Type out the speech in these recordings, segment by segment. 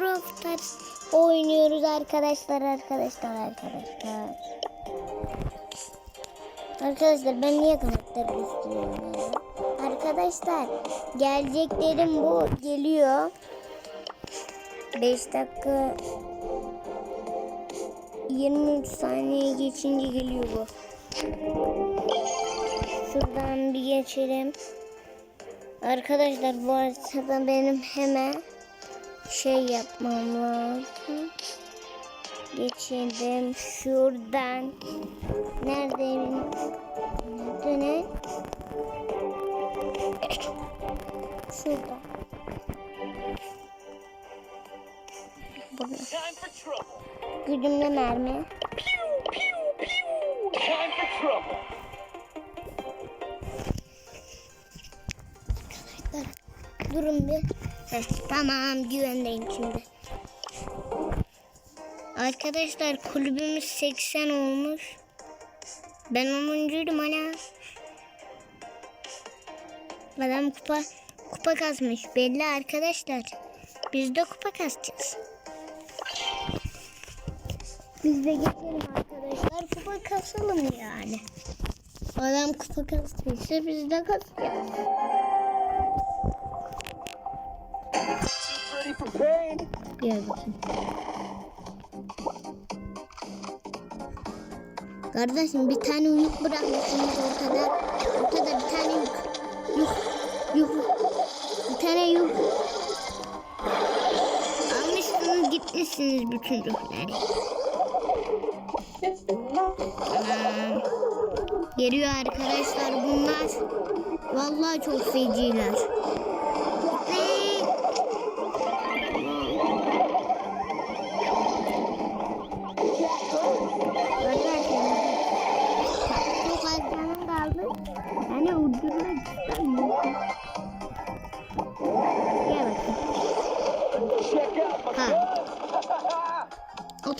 Brawl oynuyoruz arkadaşlar arkadaşlar arkadaşlar. Arkadaşlar ben niye karakter istiyorum? Arkadaşlar geleceklerim bu geliyor. 5 dakika 23 saniye geçince geliyor bu. Şuradan bir geçelim. Arkadaşlar bu arada benim hemen şey yapmam lazım. Geçelim şuradan. Neredeyim? Nerede ne? Şurada. Burada. Güdümlü mermi. Durun bir. Tamam güvendeyim şimdi. Arkadaşlar kulübümüz 80 olmuş. Ben 10'uncuydum hala. Adam kupa kupa kasmış belli arkadaşlar. Biz de kupa kasacağız. Biz de geçelim arkadaşlar kupa kasalım yani. Adam kupa kastıysa biz de kasacağız. Gel bakayım. Kardeşim bir tane yük bırakmışsınız ortada. Ortada bir tane yük. Yük. Yük. Bir tane yük. Almışsınız gitmişsiniz bütün yükleri. Tamam. Geliyor arkadaşlar bunlar. Vallahi çok feciler.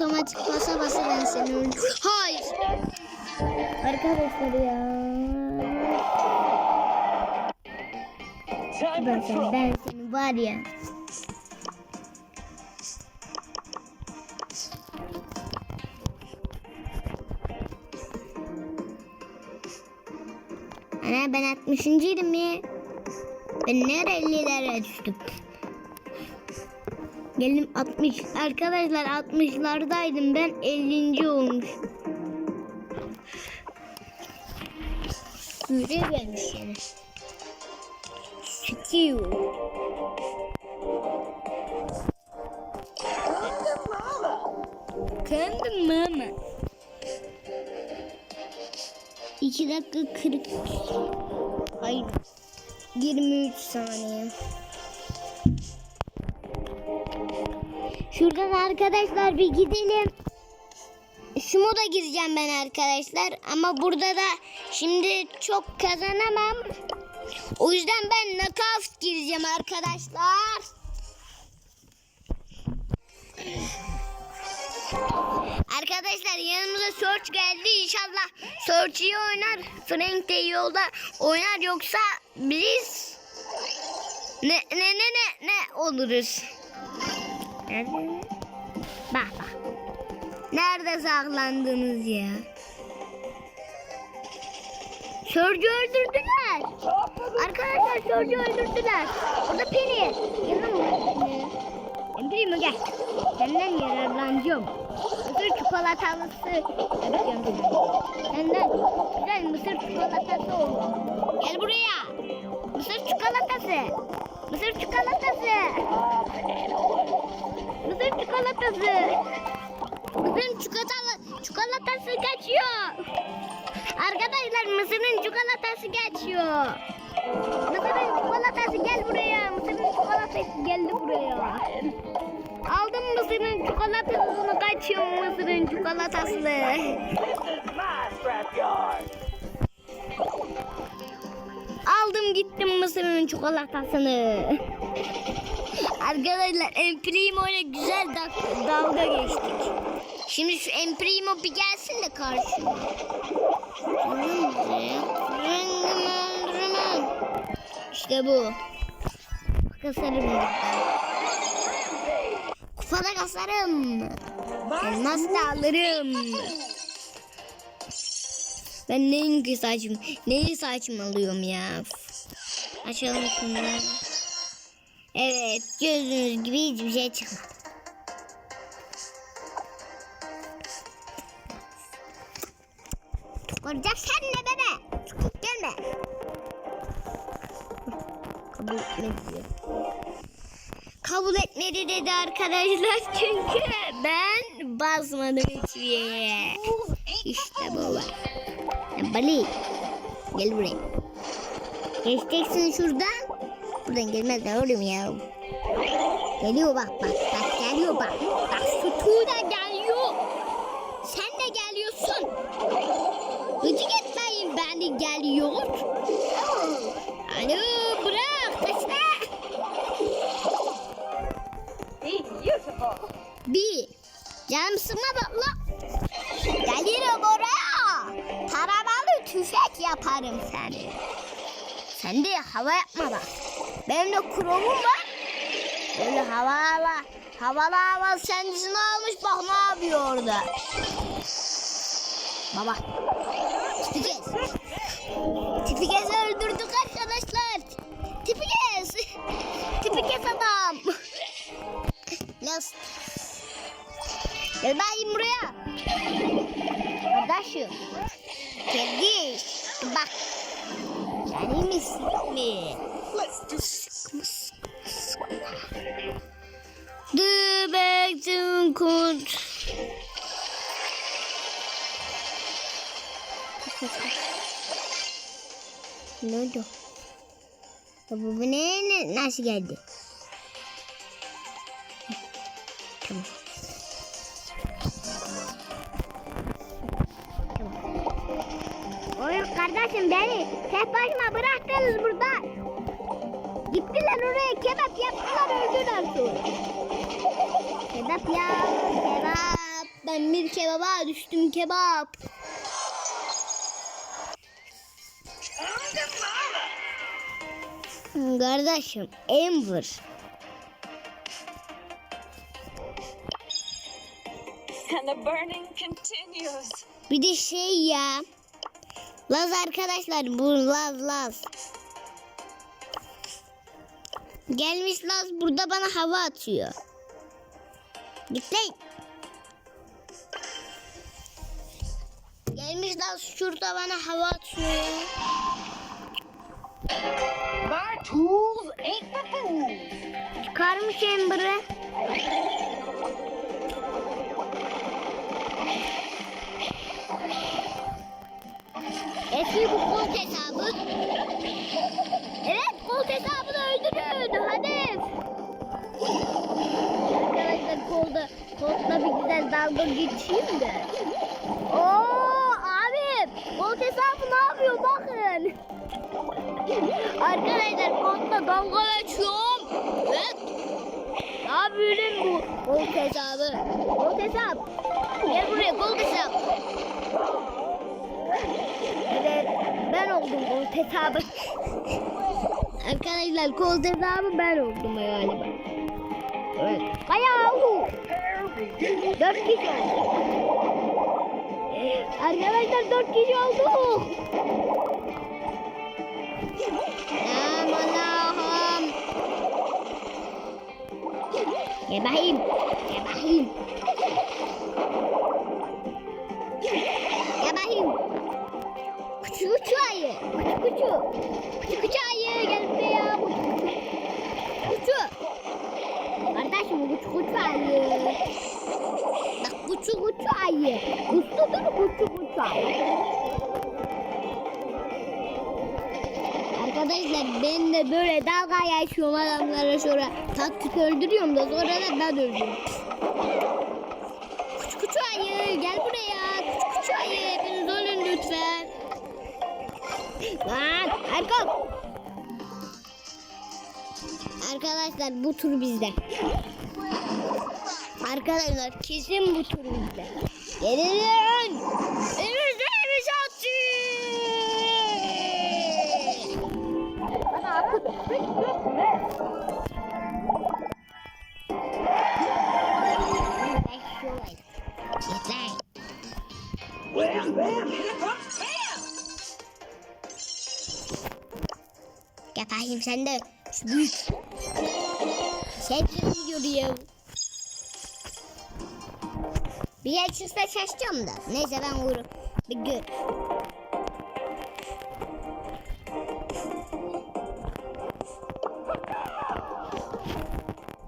Otomatik basa basa ben seni öldürürüm. Hayır. Arkadaşlar ya. Ben seni, ben seni var ya. Ana ben 60. idim ya. Ben nereye 50'lere düştüm. Geldim 60. Arkadaşlar 60'lardaydım ben 50. olmuş. Görev gelmiş yani. Skill. Kendim mama. 2 dakika 40. Hayır. 23 saniye. Şuradan arkadaşlar bir gidelim. Şu moda gireceğim ben arkadaşlar. Ama burada da şimdi çok kazanamam. O yüzden ben knockout gireceğim arkadaşlar. Arkadaşlar yanımıza Search geldi. İnşallah Search iyi oynar. Frank de iyi yolda oynar. Yoksa biz ne ne ne ne ne oluruz. Nerede? Bak bak. Nerede saklandınız ya? Sörcü öldürdüler. Arkadaşlar Sörcü öldürdüler. Orada Peri. Yanım Emprimo gel. Senden yararlanacağım. Mısır çikolatalısı yapacağım. Senden güzel mısır çikolatası oldu. Gel buraya. Mısır çikolatası. Mısır çikolatası. Mısır çikolatası. Mısır çikolatalı, çikolatası kaçıyor. Arkadaşlar Mısır'ın çikolatası geçiyor. Mısır'ın çikolatası gel buraya. Mısır'ın çikolatası geldi buraya. Aldım Mısır'ın çikolatasını kaçıyor Mısır'ın çikolatasını. Gittim Mısır'ın çikolatasını. Arkadaşlar Emprimo ile güzel da- dalga geçtik. Şimdi şu Emprimo bir gelsin de karşıma. İşte bu. Kasarım. da kasarım. Elmas da alırım. Ben neyin saçım, neyi saçmalıyorum ya. Açalım şunu. Evet gördüğünüz gibi hiçbir şey çıkmadı. Korkacak sen ne bebe? Gelme. Kabul etmedi. Kabul etmedi dedi arkadaşlar çünkü ben basmadım hiçbir yere. İşte bu var. Bali gel buraya. Geçeceksin şuradan. Buradan gelmezler oğlum ya. Geliyor bak bak bak geliyor bak. Bak sütü da geliyor. Sen de geliyorsun. Gıcık etmeyin beni geliyor. Alo bırak. Beautiful. Bir. Canım sıkma bak la. Gelirim oraya. Taramalı tüfek yaparım seni. Sen de hava yapma bak. Benim de kromum var. Böyle hava hava. Havalı hava kendisini almış bak ne yapıyor orada. Baba. Tipikez. Tipikez öldürdük arkadaşlar. Tipikez. Tipikez adam. Lost. Gel bakayım buraya. Kardeşim. Kardeş. Bak. Sen iyi misin? Mi? Let's do Sıkma sıkma sıkma. To court. Ne oldu? Bu ne nasıl geldi? Kardeşim beni tek başıma bıraktınız burada. Gittiler oraya kebap yaptılar öldüler sonra. Kebap ya kebap. Ben bir kebaba düştüm kebap. Kardeşim Amber. And the burning continues. Bir de şey ya. Laz arkadaşlar bu Laz Laz. Gelmiş Laz burada bana hava atıyor. Git lan. Gelmiş Laz şurada bana hava atıyor. My tools ain't for fools. Çıkarmış Amber'ı. Dalga geçeyim de. Oo abi kol hesabı ne yapıyor bakın. Arkadaşlar kolda dalga geçiyorum. Evet. Ne yapıyorum bu kol hesabı? Kol hesap. Gel buraya kol hesap. Evet ben oldum kol hesabı. Arkadaşlar kol hesabı ben oldum galiba. Evet. Ayahu. Dört kişi oldu. Arkadaşlar dört kişi olduk. Aman Allah'ım. Gel bakayım. Usludur küçük küçük ayı. Arkadaşlar ben de böyle dalga yaşıyorum adamlara sonra taktik öldürüyorum da sonra da ben öldürüyorum. Küçük küçük ayı gel buraya. Küçük küçük ayı hepiniz ölün lütfen. Lan Erkan. Arkadaşlar bu tur bizde. Arkadaşlar kesin bu tur bizde. Gelirim. Elimizdeymiş atçı. Yeter. Bam, bam, here comes Tail! Yapayım sen de. Sen de görüyorum. Bir yer çıksa da. Neyse ben vururum. Bir gör.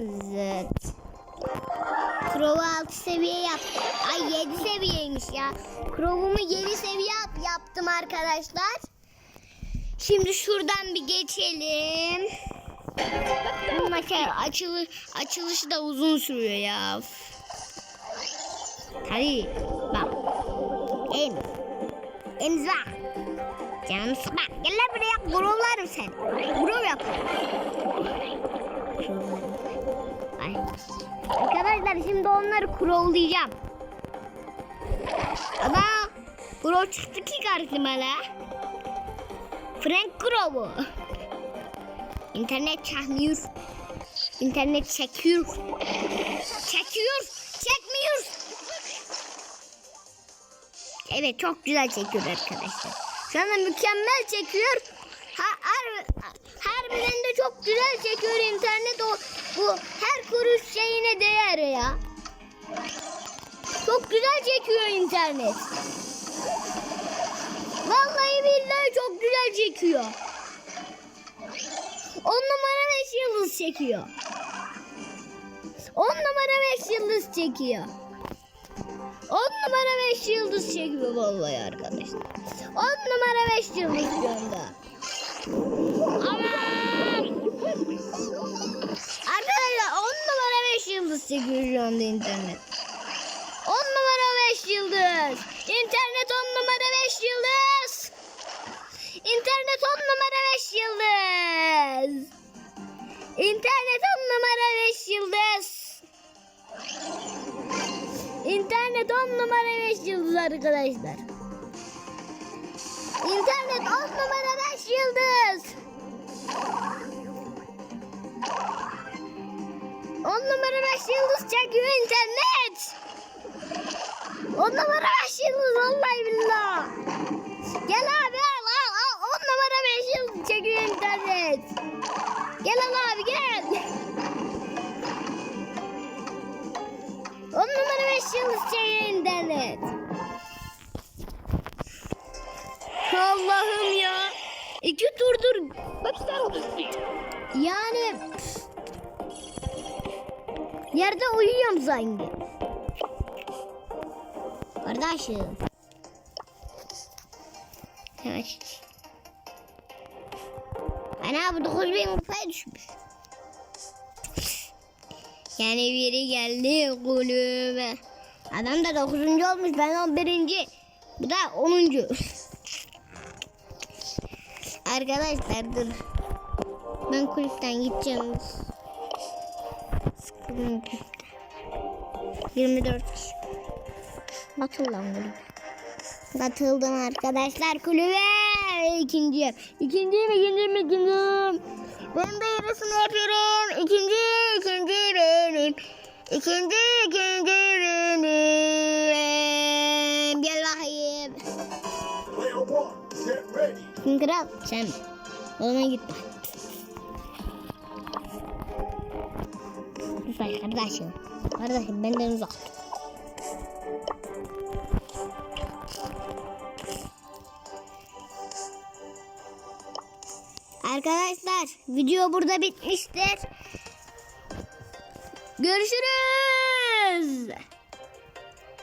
Zıt. Crow'u 6 seviye yaptım. Ay 7 seviyeymiş ya. Crow'umu 7 seviye yap, yaptım arkadaşlar. Şimdi şuradan bir geçelim. Bu maçın açılı, açılışı da uzun sürüyor ya. Hadi bak. En bak. Canım sıkma. Gel lan buraya. Growlarım sen. Grow yap. Arkadaşlar şimdi onları crowlayacağım. Ama Crow çıktı ki karşıma la. Frank Crow'u. İnternet çekmiyor. İnternet çekiyor. Çekiyor. Çekmiyor. Evet çok güzel çekiyor arkadaşlar. Şu anda mükemmel çekiyor. Ha, har, harbiden de çok güzel çekiyor internet o bu her kuruş şeyine değer ya. Çok güzel çekiyor internet. Vallahi billahi çok güzel çekiyor. 10 numara 5 yıldız çekiyor. 10 numara 5 yıldız çekiyor. 10 numara 5 yıldız çekiyor vallahi arkadaşlar. 10 numara 5 yıldız şu. Aman! Arkadaşlar 10 numara 5 yıldız çekiyor şu anda internet. 10 numara 5 yıldız. İnternet 10 numara 5 yıldız. İnternet 10 numara 5 yıldız. İnternet 10 numara 5 yıldız. İnternet 10 numara 5 yıldız arkadaşlar. İnternet 10 numara 5 yıldız. 10 numara 5 yıldız çekiyor internet. 10 numara 5 yıldız vallahi billah. Gel abi numara 5 yıldız çekiyor internet. Allah'ım ya. İki turdur. Baksana. Yani yerde uyuyorum sanki. Kardeşim. Evet. Ana bu 9000 kupaya düşmüş. Yani biri geldi kulübe. Adam da 9. olmuş ben 11. Bu da 10. Arkadaşlar dur. Ben kulüpten gideceğim. Sıkıldım kulüpten. 24 kişi. Batıldım kulübe. Batıldım arkadaşlar kulübe. İkinciyim. İkinciyim, ikinciyim, ikinciyim. Ben de yarısını yapıyorum. İkinci, ikinci benim. İkinci, ikinci Kim kral? Sen. O zaman git bak. Lütfen kardeşim. Kardeşim benden uzak. Arkadaşlar video burada bitmiştir. Görüşürüz.